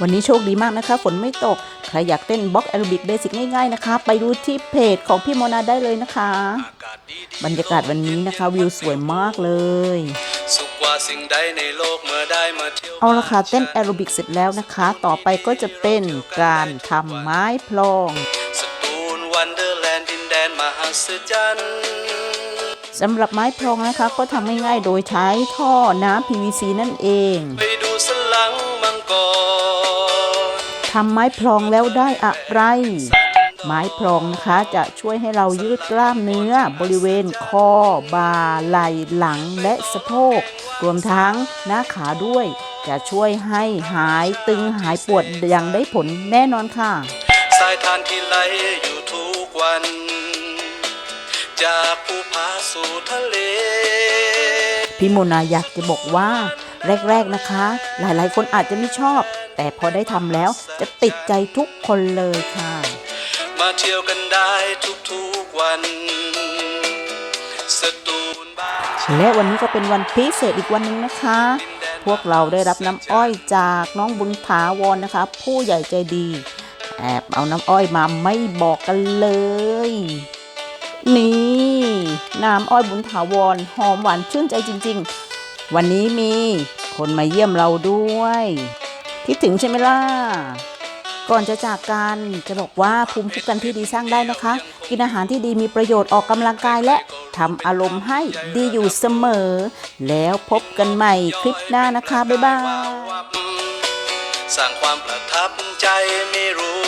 วันนี้โชคดีมากนะคะ ฝนไม่ตก ใครอยากเต้นบล็อกแอโรบิกเบสิกง่ายๆนะคะ ไปดูที่เพจของพี่โมนาได้เลยนะคะ บรรยากาศวันนี้นะคะวิวสวยมากเลยสุขกว่าสิ่งใดในโลกเมื่อได้มาเที่ยวเอาละค่ะเต้นแอโรบิกเสร็จแล้วนะคะ ต่อไปก็จะเป็นการทำไม้พลองสตูลวันเดอร์แลนด์ดินแดนมหัศจรรย์ สำหรับไม้พลองนะคะก็ทำง่ายๆโดยใช้ท่อน้ำ PVC นั่นเองทำไม้พลองแล้วได้อะไร ไม้พลองนะคะจะช่วยให้เรายืดกล้ามเนื้อ บริเวณคอ บ่าไหล่หลังและสะโพก รวมทั้งหน้าขาด้วย จะช่วยให้หายตึงหายปวดอย่างได้ผลแน่นอนค่ะสายทานที่ไหลอยู่ทุกวัน จากภูผาสู่ทะเล พี่โมนาอยากจะบอกว่า แรก ๆนะคะ หลายๆ คนอาจจะไม่ชอบ แต่พอได้ทำแล้วจะติดใจทุกคนเลยค่ะ มาเที่ยวกันได้ทุกๆวันสตูลบ้านและวันนี้ก็เป็นวันพิเศษอีกวันหนึ่งนะคะ พวกเราได้รับน้ำอ้อยจากน้องบุญถาวรนะคะ ผู้ใหญ่ใจดี แอบเอาน้ำอ้อยมาไม่บอกกันเลย นี่ น้ำอ้อยบุญถาวรหอมหวานชื่นใจจริง ๆ วันนี้มีคนมาเยี่ยมเราด้วย คิดถึงใช่ไหมล่ะ ก่อนจะจากกันจะบอกว่าภูมิคุ้มกันที่ดีสร้างได้นะคะ กินอาหารที่ดีมีประโยชน์ออกกำลังกายและทำอารมณ์ให้ดีอยู่เสมอ แล้วพบกันใหม่คลิปหน้านะคะ บ๊ายบาย สร้างความประทับใจไม่รู้